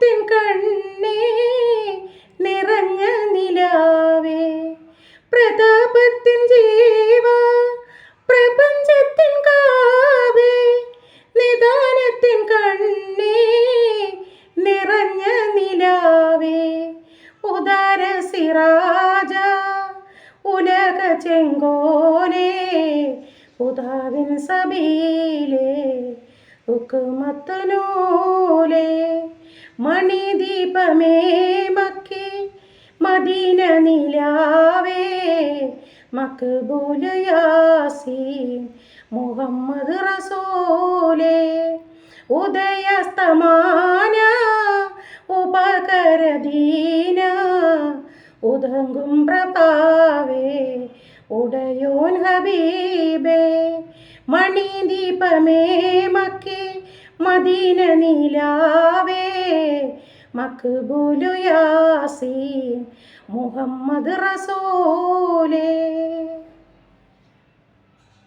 നിറത്തിൻ കണ്ണേ നിറഞ്ഞ നിലാവേ. പ്രതാപത്തിൻ ജീവ പ്രപഞ്ചത്തിൻ കാവേ. നിദാനത്തിൻ കണ്ണേ നിറഞ്ഞ നിലാവേ. ഉദാര സിറാജ ഉലക ചെങ്കോലേ. ഉദാവിൻ സബീലേ ഉക്കുമത്തനൂലേ. മണിദീപമേ മക്കി മദീന നിലാവേ. മക്ബൂൽ യാസീൻ മുഹമ്മദ് റസൂലേ. ഉദയസ്തമാന ഉപകരദീന. ഉദങ്കും പ്രഭാവേ ഉടയോൻ ഹബീബേ. മണിദീപമേ മക്കി മദീന നിലാവേ മക്ബൂലു യാസീൻ മുഹമ്മദ് റസൂലേ.